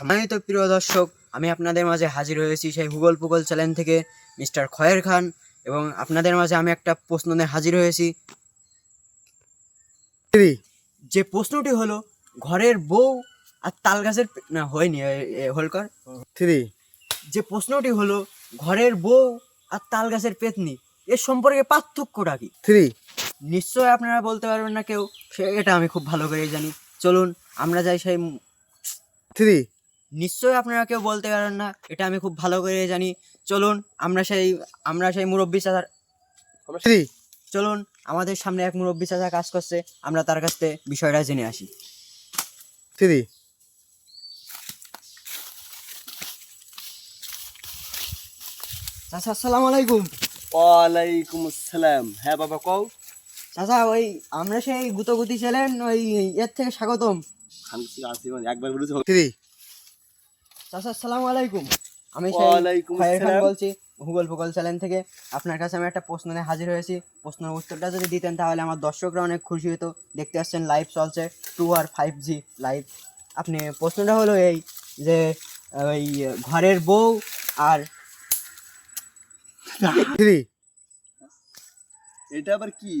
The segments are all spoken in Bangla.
আমি তো প্রিয় দর্শক আমি আপনাদের মাঝে হাজির হয়েছি সেই হুগল পুগল চ্যানেল থেকে মিস্টার খয়ের খান এবং আপনাদের মাঝে আমি একটা প্রশ্ন নিয়ে হাজির হয়েছি। যে প্রশ্নটি হলো ঘরের বউ আর তাল গাছের না হয়নি হোলকর। থ্রি। যে প্রশ্নটি হলো ঘরের বউ আর তাল গাছের পেতনি এর সম্পর্কে পার্থক্যটা কি? থ্রি। নিশ্চয় আপনারা বলতে পারবেন না কেউ সে এটা আমি খুব ভালো করেই জানি। চলুন আমরা যাই সেই থ্রি। নিশ্চয়ই আপনারা কেউ বলতে পারেন না এটা আমি খুব ভালো করে জানি। চলুন আমরা সেই আমরা সেই মুরব্বী চাচার চলুন আমাদের সামনে এক মুরব্বী চাচা কাজ করছে আমরা তার কাছ থেকে বিষয়টা জেনে আসি। থ্রি চাচা আসসালামু আলাইকুম। ওয়ালাইকুম আসসালাম। হ্যাঁ বাবা কও। চাচা ওই আমরা সেই গুতগুতি ছিলেন ওই এর থেকে স্বাগতম। মানে একবার বলেছি। থ্রি চাচা আসসালামু আলাইকুম। আমি খান বলছি ভূগোল ভূগোল চ্যানেল থেকে। আপনার কাছে আমি একটা প্রশ্ন নিয়ে হাজির হয়েছি। প্রশ্নের উত্তরটা যদি দিতেন তাহলে আমার দর্শকরা অনেক খুশি হতো। দেখতে আসছেন লাইভ চলছে টু আর ফাইভ জি লাইভ আপনি প্রশ্নটা হলো এই যে ওই ঘরের বউ আর এটা আবার কি?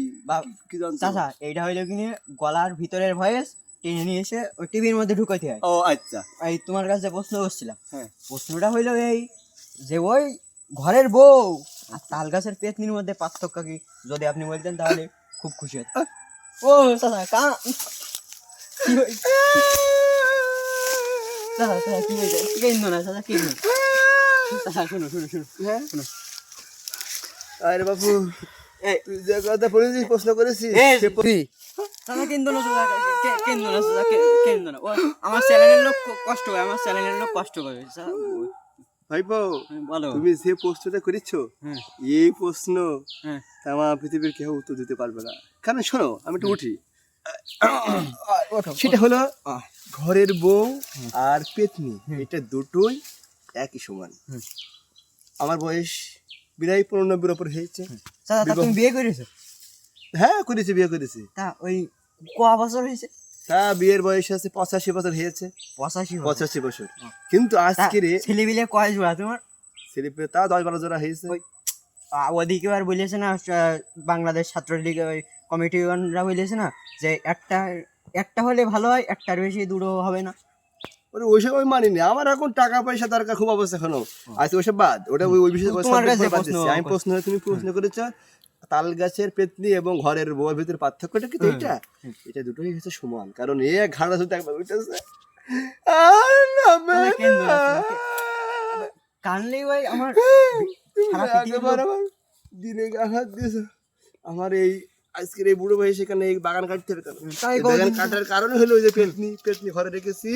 চাচা এইটা হইল কি গলার ভিতরের ভয়েস টেনে নিয়ে এসে ওই টিভির মধ্যে ঢুকাইতে হয়। ও আচ্ছা। এই তোমার কাছে প্রশ্ন করছিলাম। হ্যাঁ। প্রশ্নটা হইল এই যে ওই ঘরের বউ আর তাল গাছের পেতনির মধ্যে পার্থক্য কি? যদি আপনি বলতেন তাহলে খুব খুশি হতো ও চাচা কা কি চাচা চাচা কি হয়েছে না চাচা চাচা শুনো শুনো শুনো। হ্যাঁ? শোনো। আরে বাবু এই তুই যে কথা বলেছিস প্রশ্ন করেছিস কেন্দ্র না কেন্দ্র না কেন্দ্র না আমার চ্যানেলের লোক কষ্ট করে আমার চ্যানেলের লোক কষ্ট করে চাচা, ভাইপো বলো। তুমি যে প্রশ্নটা করেছ হ্যাঁ। এই প্রশ্ন হ্যাঁ। আমার পৃথিবীর কেউ উত্তর দিতে পারবে না। কারণ শোনো আমি একটু উঠি। সেটা হলো ঘরের বউ আর পেতনি এটা দুটোই একই সমান। আমার বয়স বিরাই পনেরোনব্বইয়ের ওপর হয়েছে। চাচা তা তুমি বিয়ে করেছ? হ্যাঁ করেছি বিয়ে করেছি। তা ওই ক বছর হয়েছে? তা বিয়ের বয়স আছে পঁচাশি বছর হয়েছে। পঁচাশি পঁচাশি বছর। কিন্তু কয় জোড়া তোমার? তা দশ বারো জোড়া হয়েছে। ওদিকে আর বলেছে না বাংলাদেশ ছাত্রলীগ বলেছে না যে একটা একটা হলে ভালো হয় একটার বেশি দুটো হবে না। ওরে ওইসব আমি মানিনি। আমার এখন টাকা পয়সা দরকার খুব অবস্থা এখনও। আজ ওইসব বাদ। ওটা ওই বিষয়ে। আমি প্রশ্ন তুমি প্রশ্ন করেছ তাল গাছের পেতনি এবং ঘরের বউয়ের ভিতরে পার্থক্যটা কি তো এটা? এটা দুটোই হচ্ছে সমান কারণ এ ঘাড়া শুধু একবার উঠেছে কানলেই ভাই আমার আমার দিনে আঘাত দিয়েছ। আমার এই আজকের এই বুড়ো বয়সে এখানে এই বাগান কাটতে হবে তাই বাগান কাটার কারণে হলো ওই যে পেতনি পেতনি ঘরে রেখেছি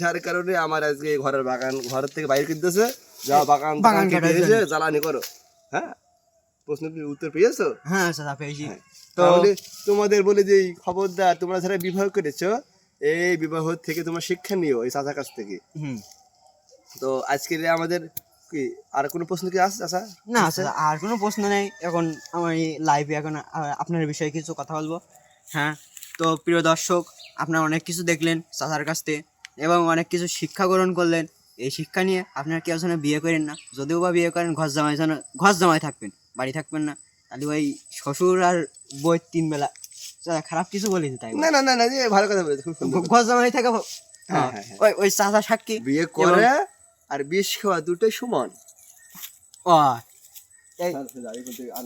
যার কারণে আমার আজকে ঘরের বাগান ঘরের থেকে বাইরে কিনতেছে। যা বাগান বাগান বাগান কেটে জ্বালানি করো। হ্যাঁ? প্রশ্ন উত্তর পেয়েছ? হ্যাঁ চাচা পেয়েছি। তাহলে তোমাদের বলে যে খবরদার তোমরা যারা বিবাহ করেছ এই বিবাহ থেকে তোমরা শিক্ষা নিও এই চাচার কাছ থেকে। হুম। তো আজকে আমাদের কি আর কোনো প্রশ্ন কি আছে চাচা? না চাচা আর কোনো প্রশ্ন নেই। এখন আমার এই লাইভে এখন আপনার বিষয়ে কিছু কথা বলব। হ্যাঁ তো প্রিয় দর্শক আপনারা অনেক কিছু দেখলেন চাচার কাছ থেকে এবং অনেক কিছু শিক্ষা গ্রহণ করলেন। এই শিক্ষা নিয়ে আপনারা কেউ যেন বিয়ে করেন না। যদিও বা বিয়ে করেন ঘর জামাই যেন ঘর জামাই থাকবেন। বাড়ি থাকবেন না। তাহলে ওই শ্বশুর আর বই তিন বেলা। খারাপ কিছু বলিনি তাই। না না না না ভালো কথা বলেছ খুব সুন্দর ঘর জামাই থাকা হ্যাঁ, হ্যাঁ, হ্যাঁ। ওই ওই চাচা সাক্ষী। বিয়ে করে আর বিষ খাওয়া দুটোই সমান। ও